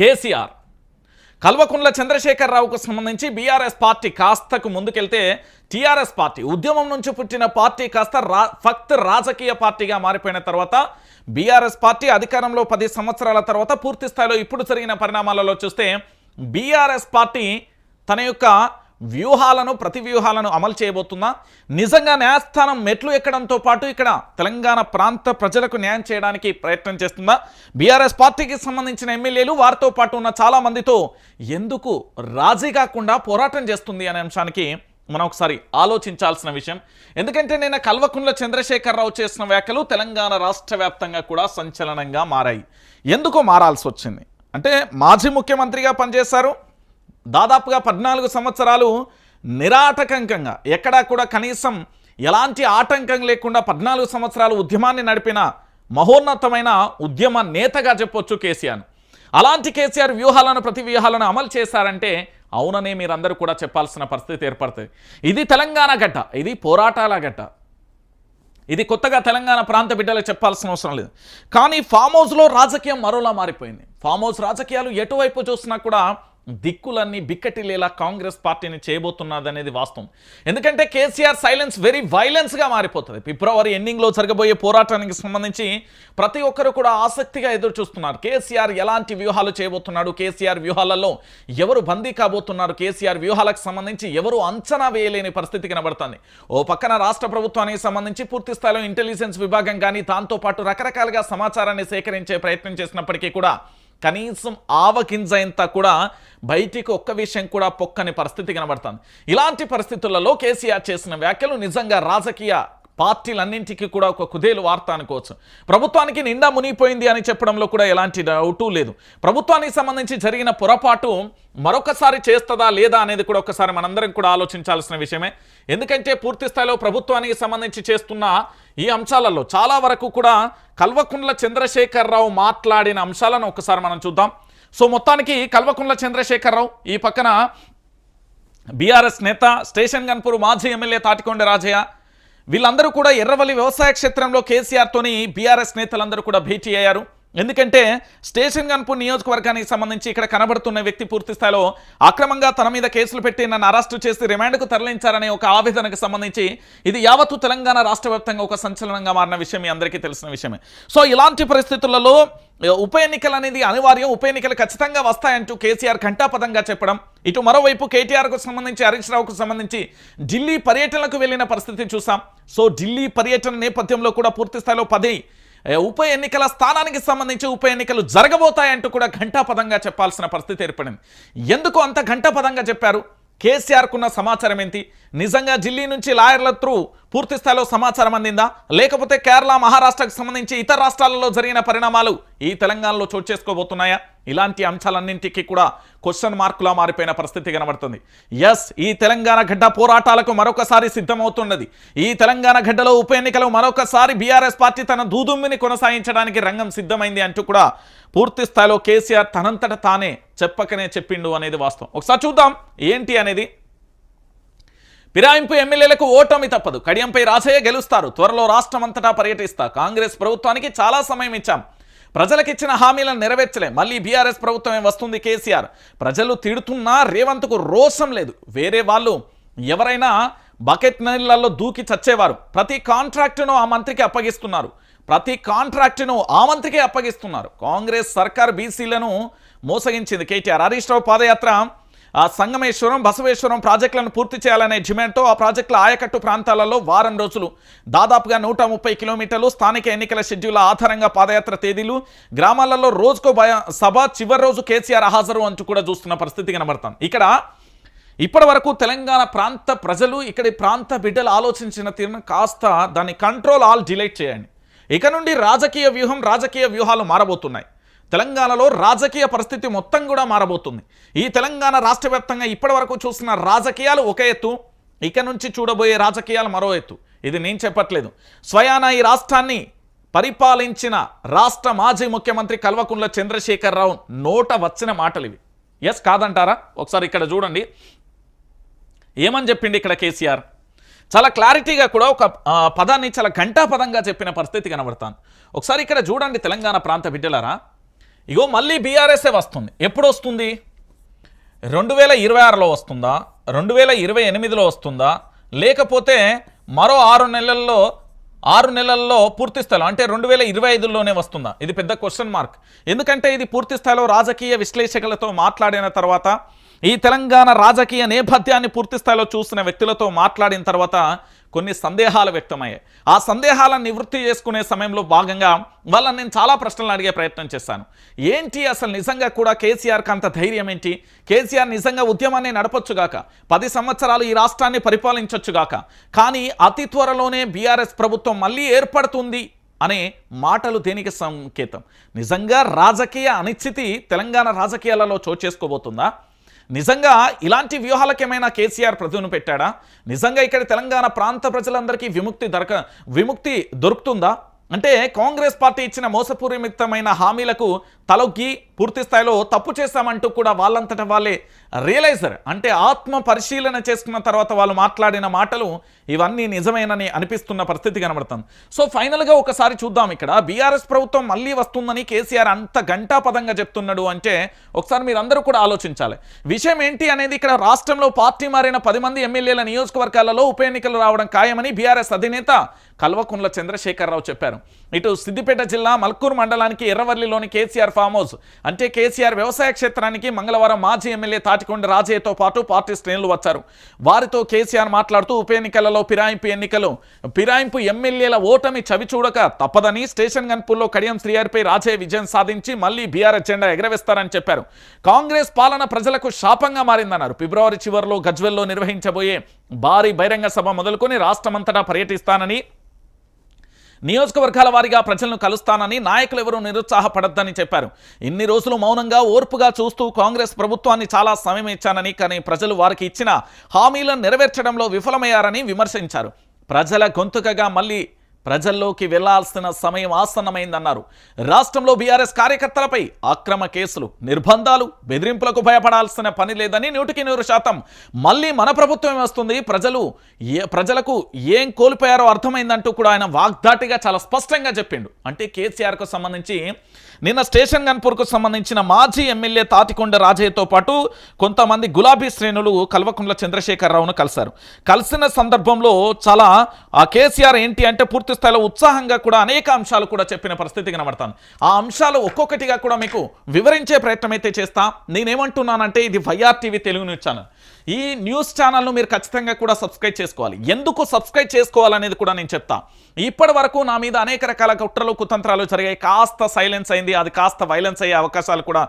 కేసీఆర్. కల్వకుంట్ల చంద్రశేఖరరావుకు సంబంధించి BRS party కాస్తకు ముందుకెళ్తే TRS party ఉద్యమం నుంచి పుట్టిన పార్టీ కాస్త రా ఫక్త్ రాజకీయ పార్టీగా మారిపోయిన తర్వాత బీఆర్ఎస్ పార్టీ అధికారంలో పది సంవత్సరాల తర్వాత పూర్తి స్థాయిలో ఇప్పుడు జరిగిన పరిణామాలలో చూస్తే బీఆర్ఎస్ పార్టీ తన యొక్క వ్యూహాలను ప్రతి వ్యూహాలను అమలు చేయబోతుందా నిజంగా న్యాయస్థానం మెట్లు ఎక్కడంతో పాటు ఇక్కడ తెలంగాణ ప్రాంత ప్రజలకు న్యాయం చేయడానికి ప్రయత్నం చేస్తుందా? బీఆర్ఎస్ పార్టీకి సంబంధించిన ఎమ్మెల్యేలు వారితో పాటు ఉన్న చాలా మందితో ఎందుకు రాజీ కాకుండా పోరాటం చేస్తుంది అనే అంశానికి మనం ఒకసారి ఆలోచించాల్సిన విషయం. ఎందుకంటే నేను కల్వకుంట్ల చంద్రశేఖరరావు చేసిన వ్యాఖ్యలు తెలంగాణ రాష్ట్ర వ్యాప్తంగా కూడా సంచలనంగా మారాయి. ఎందుకు మారాల్సి వచ్చింది? అంటే మాజీ ముఖ్యమంత్రిగా పనిచేశారు దాదాపుగా పద్నాలుగు సంవత్సరాలు నిరాటకంకంగా ఎక్కడా కూడా కనీసం ఎలాంటి ఆటంకం లేకుండా పద్నాలుగు సంవత్సరాలు ఉద్యమాన్ని నడిపిన మహోన్నతమైన ఉద్యమ నేతగా చెప్పొచ్చు కేసీఆర్. అలాంటి కేసీఆర్ వ్యూహాలను ప్రతి వ్యూహాలను అమలు చేశారంటే అవుననే మీరందరూ కూడా చెప్పాల్సిన పరిస్థితి ఏర్పడుతుంది. ఇది తెలంగాణ గడ్డ ఇది పోరాటాల గడ్డ. ఇది కొత్తగా తెలంగాణ ప్రాంత బిడ్డలకు చెప్పాల్సిన అవసరం లేదు. కానీ ఫామ్ హౌస్లో రాజకీయం మరోలా మారిపోయింది. ఫామ్ హౌస్ రాజకీయాలు ఎటువైపు చూసినా కూడా దిక్కులన్నీ బిక్కటిలేలా కాంగ్రెస్ పార్టీని చేయబోతున్నదనేది వాస్తవం. ఎందుకంటే కేసీఆర్ సైలెన్స్ వెరీ వైలెన్స్గా మారిపోతుంది. ఫిబ్రవరి ఎండింగ్లో జరగబోయే పోరాటానికి సంబంధించి ప్రతి ఒక్కరు కూడా ఆసక్తిగా ఎదురు చూస్తున్నారు కేసీఆర్ ఎలాంటి వ్యూహాలు చేయబోతున్నాడు? కేసీఆర్ వ్యూహాలలో ఎవరు బందీ కాబోతున్నారు? కేసీఆర్ వ్యూహాలకు సంబంధించి ఎవరు అంచనా వేయలేని పరిస్థితి కనబడుతుంది. ఓ పక్కన రాష్ట్ర ప్రభుత్వానికి సంబంధించి పూర్తి స్థాయిలో ఇంటెలిజెన్స్ విభాగం కానీ దాంతోపాటు రకరకాలుగా సమాచారాన్ని సేకరించే ప్రయత్నం చేసినప్పటికీ కూడా కనీసం ఆవకింజంత కూడా బయటికి ఒక్క విషయం కూడా పొక్కని పరిస్థితి కనబడుతుంది. ఇలాంటి పరిస్థితులలో కేసీఆర్ చేసిన వ్యాఖ్యలు నిజంగా రాజకీయ పార్టీలన్నింటికి కూడా ఒక కుదేలు వార్త అనుకోవచ్చు. ప్రభుత్వానికి నిండా మునిగిపోయింది అని చెప్పడంలో కూడా ఎలాంటి డౌటు లేదు. ప్రభుత్వానికి సంబంధించి జరిగిన పొరపాటు మరొకసారి చేస్తుందా లేదా అనేది కూడా ఒకసారి మనందరం కూడా ఆలోచించాల్సిన విషయమే. ఎందుకంటే పూర్తి స్థాయిలో ప్రభుత్వానికి సంబంధించి చేస్తున్న ఈ అంశాలలో చాలా వరకు కూడా కల్వకుండ్ల చంద్రశేఖరరావు మాట్లాడిన అంశాలను ఒకసారి మనం చూద్దాం. సో మొత్తానికి కల్వకుండ్ల చంద్రశేఖరరావు ఈ పక్కన బీఆర్ఎస్ నేత స్టేషన్ గన్పూర్ మాజీ ఎమ్మెల్యే తాటికొండ రాజయ్య వీళ్ళందరూ కూడా ఎర్రవల్లి వ్యవసాయ క్షేత్రంలో కేసీఆర్తోని బీఆర్ఎస్ నేతలందరూ కూడా భేటీ అయ్యారు. ఎందుకంటే స్టేషన్ గన్పూర్ నియోజకవర్గానికి సంబంధించి ఇక్కడ కనబడుతున్న వ్యక్తి పూర్తి స్థాయిలో అక్రమంగా తన మీద కేసులు పెట్టి నన్ను అరెస్టు చేసి రిమాండ్కు తరలించారనే ఒక ఆవేదనకు సంబంధించి ఇది యావత్తు తెలంగాణ రాష్ట్ర వ్యాప్తంగా ఒక సంచలనంగా మారిన విషయం మీ అందరికీ తెలిసిన విషయమే. సో ఇలాంటి పరిస్థితులలో ఉప ఎన్నికలు అనేది అనివార్యం. ఉప ఎన్నికలు ఖచ్చితంగా వస్తాయంటూ కేసీఆర్ ఘంటాపదంగా చెప్పడం ఇటు మరోవైపు కేటీఆర్కు సంబంధించి హరీష్ రావుకు సంబంధించి ఢిల్లీ పర్యటనకు వెళ్ళిన పరిస్థితి చూసాం. సో ఢిల్లీ పర్యటన నేపథ్యంలో కూడా పూర్తి స్థాయిలో పది ఉప ఎన్నికల స్థానానికి సంబంధించి ఉప ఎన్నికలు జరగబోతాయంటూ కూడా ఘంటాపదంగా చెప్పాల్సిన పరిస్థితి ఏర్పడింది. ఎందుకు అంత ఘంటాపదంగా చెప్పారు? కేసీఆర్కున్న సమాచారం ఏంటి? నిజంగా ఢిల్లీ నుంచి లాయర్ల త్రూ పూర్తి స్థాయిలో సమాచారం అందిందా? లేకపోతే కేరళ మహారాష్ట్రకు సంబంధించి ఇతర రాష్ట్రాలలో జరిగిన పరిణామాలు ఈ తెలంగాణలో చోటు చేసుకోబోతున్నాయా? ఇలాంటి అంశాలన్నింటికి కూడా క్వశ్చన్ మార్కులా మారిపోయిన పరిస్థితి కనబడుతుంది. ఎస్ ఈ తెలంగాణ గడ్డ పోరాటాలకు మరొకసారి సిద్ధమవుతున్నది. ఈ తెలంగాణ గడ్డలో ఉప ఎన్నికలు మరొకసారి బీఆర్ఎస్ పార్టీ తన దూదుమ్మిని కొనసాగించడానికి రంగం సిద్ధమైంది అంటూ కూడా పూర్తి స్థాయిలో కేసీఆర్ తనంతట తానే చెప్పకనే చెప్పిండు అనేది వాస్తవం. ఒకసారి చూద్దాం ఏంటి అనేది. ఫిరాయింపు ఎమ్మెల్యేలకు ఓటమి తప్పదు. కడియంపై రాజయ్య గెలుస్తారు. త్వరలో రాష్ట్రమంతటా పర్యటిస్తా. కాంగ్రెస్ ప్రభుత్వానికి చాలా సమయం ఇచ్చాం. ప్రజలకు ఇచ్చిన హామీలను నెరవేర్చలే. మళ్ళీ బీఆర్ఎస్ ప్రభుత్వమే వస్తుంది కేసీఆర్? ప్రజలు తిడుతున్నా రేవంత్కు రోషం లేదు. వేరే వాళ్ళు ఎవరైనా బకెట్ నీళ్ళలో దూకి చచ్చేవారు. ప్రతి కాంట్రాక్టును ఆ మంత్రికి అప్పగిస్తున్నారు. ప్రతి కాంట్రాక్టును ఆ మంత్రికే అప్పగిస్తున్నారు. కాంగ్రెస్ సర్కార్ బీసీలను మోసగించింది కేటీఆర్. హరీష్ రావు పాదయాత్ర సంగమేశ్వరం బసవేశ్వరం ప్రాజెక్టులను పూర్తి చేయాలనే డిమాండ్తో ఆ ప్రాజెక్టుల ఆయకట్టు ప్రాంతాలలో వారం రోజులు. దాదాపుగా నూట ముప్పై కిలోమీటర్లు స్థానిక ఎన్నికల షెడ్యూల్ ఆధారంగా పాదయాత్ర తేదీలు. గ్రామాలలో రోజుకో సభ చివరి రోజు కేసీఆర్ హాజరు అంటూ కూడా చూస్తున్న పరిస్థితి కనబడతాం. ఇక్కడ ఇప్పటి వరకు తెలంగాణ ప్రాంత ప్రజలు ఇక్కడి ప్రాంత బిడ్డలు ఆలోచించిన తీరును కాస్త దాన్ని కంట్రోల్ ఆల్ డిలేట్ చేయండి. ఇక నుండి రాజకీయ వ్యూహం రాజకీయ వ్యూహాలు మారబోతున్నాయి. తెలంగాణలో రాజకీయ పరిస్థితి మొత్తం కూడా మారబోతుంది. ఈ తెలంగాణ రాష్ట్ర వ్యాప్తంగా ఇప్పటి వరకు చూసిన రాజకీయాలు ఒక ఎత్తు ఇక నుంచి చూడబోయే రాజకీయాలు మరో ఎత్తు. ఇది నేను చెప్పట్లేదు. స్వయాన ఈ రాష్ట్రాన్ని పరిపాలించిన రాష్ట్ర మాజీ ముఖ్యమంత్రి కల్వకుంట్ల చంద్రశేఖరరావు నోట వచ్చిన మాటలు ఇవి. ఎస్ కాదంటారా? ఒకసారి ఇక్కడ చూడండి. ఏమని చెప్పిండి ఇక్కడ కేసీఆర్? చాలా క్లారిటీగా కూడా ఒక పదాన్ని చాలా ఘంటాపదంగా చెప్పిన పరిస్థితి కనబడతాను. ఒకసారి ఇక్కడ చూడండి తెలంగాణ ప్రాంత బిడ్డలారా. ఇగో మళ్ళీ బీఆర్ఎస్ఏ వస్తుంది. ఎప్పుడు వస్తుంది? రెండు వేల ఇరవై ఆరులో వస్తుందా? రెండు వేల ఇరవై ఎనిమిదిలో వస్తుందా? లేకపోతే మరో ఆరు నెలల్లో ఆరు నెలల్లో పూర్తి స్థాయిలో అంటే రెండు వేల ఇరవై ఐదులోనే వస్తుందా? ఇది పెద్ద క్వశ్చన్ మార్క్ ఎందుకంటే ఇది పూర్తి స్థాయిలో రాజకీయ విశ్లేషకులతో మాట్లాడిన తర్వాత ఈ తెలంగాణ రాజకీయ నేపథ్యాన్ని పూర్తి స్థాయిలో చూసిన వ్యక్తులతో మాట్లాడిన తర్వాత కొన్ని సందేహాలు వ్యక్తమయ్యాయి. ఆ సందేహాలను నివృత్తి చేసుకునే సమయంలో భాగంగా వాళ్ళని నేను చాలా ప్రశ్నలు అడిగే ప్రయత్నం చేశాను. ఏంటి అసలు నిజంగా కూడా కేసీఆర్కి అంత ధైర్యం ఏంటి? కేసీఆర్ నిజంగా ఉద్యమాన్ని నడపొచ్చుగాక పది సంవత్సరాలు ఈ రాష్ట్రాన్ని పరిపాలించొచ్చుగాక కానీ అతి త్వరలోనే బీఆర్ఎస్ ప్రభుత్వం మళ్ళీ ఏర్పడుతుంది అనే మాటలు దేనికి సంకేతం? నిజంగా రాజకీయ అనిశ్చితి తెలంగాణ రాజకీయాలలో చోటు చేసుకోబోతుందా? నిజంగా ఇలాంటి వ్యూహాలకేమైనా కేసీఆర్ ప్రతిను పెట్టాడా? నిజంగా ఇక్కడ తెలంగాణ ప్రాంత ప్రజలందరికీ విముక్తి దొరక విముక్తి దొరుకుతుందా? అంటే కాంగ్రెస్ పార్టీ ఇచ్చిన మోసపూరిమితమైన హామీలకు తలొగ్గి పూర్తి స్థాయిలో తప్పు చేశామంటూ కూడా వాళ్ళంతట వాళ్ళే రియలైజర్. అంటే ఆత్మ పరిశీలన చేసుకున్న తర్వాత వాళ్ళు మాట్లాడిన మాటలు ఇవన్నీ నిజమేనని అనిపిస్తున్న పరిస్థితి కనబడుతుంది సో ఫైనల్గా ఒకసారి చూద్దాం ఇక్కడ. బీఆర్ఎస్ ప్రభుత్వం మళ్ళీ వస్తుందని కేసీఆర్ అంత గంటాపదంగా చెప్తున్నాడు అంటే ఒకసారి మీరందరూ కూడా ఆలోచించాలి. విషయం ఏంటి అనేది ఇక్కడ రాష్ట్రంలో పార్టీ మారిన పది మంది ఎమ్మెల్యేల నియోజకవర్గాలలో ఉప ఎన్నికలు రావడం ఖాయమని బీఆర్ఎస్ అధినేత కల్వకుంట్ల చంద్రశేఖరరావు చెప్పారు. ఇటు సిద్దిపేట జిల్లా మల్కూరు మండలానికి ఎర్రవల్లిలోని కేసీఆర్ ఫామ్ హౌస్ అంటే కేసీఆర్ వ్యవసాయ క్షేత్రానికి మంగళవారం మాజీ ఎమ్మెల్యే తాటికొండ రాజయ్యతో పాటు పార్టీ శ్రేణులు వచ్చారు. వారితో కేసీఆర్ మాట్లాడుతూ ఉప ఎన్నికలలో ఫిరాయింపు ఎన్నికలు. ఫిరాయింపు ఎమ్మెల్యేల ఓటమి చవి చూడక తప్పదని స్టేషన్ గన్పూర్లో కడియం శ్రీఆర్పై రాజయ్య విజయం సాధించి మళ్ళీ బీఆర్ఎస్ జెండా ఎగరవేస్తారని చెప్పారు. కాంగ్రెస్ పాలన ప్రజలకు శాపంగా మారిందన్నారు. ఫిబ్రవరి చివరిలో గజ్వెల్లో నిర్వహించబోయే భారీ బహిరంగ సభ మొదలుకొని రాష్ట్రమంతటా పర్యటిస్తానని నియోజకవర్గాల వారీగా ప్రజలను కలుస్తానని నాయకులు ఎవరూ నిరుత్సాహపడద్దని చెప్పారు. ఇన్ని రోజులు మౌనంగా ఓర్పుగా చూస్తూ కాంగ్రెస్ ప్రభుత్వాన్ని చాలా సమయం ఇచ్చానని కానీ ప్రజలు వారికి ఇచ్చిన హామీలను నెరవేర్చడంలో విఫలమయ్యారని విమర్శించారు. ప్రజల గొంతుకగా మళ్ళీ ప్రజల్లోకి వెళ్ళాల్సిన సమయం ఆసన్నమైందన్నారు. రాష్ట్రంలో బీఆర్ఎస్ కార్యకర్తలపై అక్రమ కేసులు నిర్బంధాలు బెదిరింపులకు భయపడాల్సిన పని లేదని నూటికి నూరు శాతం మళ్ళీ మన ప్రభుత్వం వస్తుంది. ప్రజలు ఏ ప్రజలకు ఏం కోల్పోయారో అర్థమైందంటూ కూడా ఆయన వాగ్దాటిగా చాలా స్పష్టంగా చెప్పిండు. అంటే కేసీఆర్కు సంబంధించి నిన్న స్టేషన్ గన్పూర్కు సంబంధించిన మాజీ ఎమ్మెల్యే తాతికొండ రాజయ్యతో పాటు కొంతమంది గులాబీ శ్రేణులు కల్వకుంట్ల చంద్రశేఖరరావును కలిశారు. కలిసిన సందర్భంలో చాలా ఆ కేసీఆర్ ఏంటి అంటే పూర్తి పూర్తి స్థాయిలో ఉత్సాహంగా కూడా అనేక అంశాలు కూడా చెప్పిన పరిస్థితి కనబడతాను. ఆ అంశాలు ఒక్కొక్కటిగా కూడా మీకు వివరించే ప్రయత్నం అయితే చేస్తా. నేనేమంటున్నానంటే ఇది YR TV Telugu news channel. ఈ న్యూస్ ఛానల్ను మీరు ఖచ్చితంగా కూడా సబ్స్క్రైబ్ చేసుకోవాలి. ఎందుకు సబ్స్క్రైబ్ చేసుకోవాలనేది కూడా నేను చెప్తా. ఇప్పటి వరకు నా మీద అనేక రకాల కుట్రలు కుతంత్రాలు జరిగాయి. కాస్త సైలెన్స్ అయింది. అది కాస్త వైలెన్స్ అయ్యే అవకాశాలు కూడా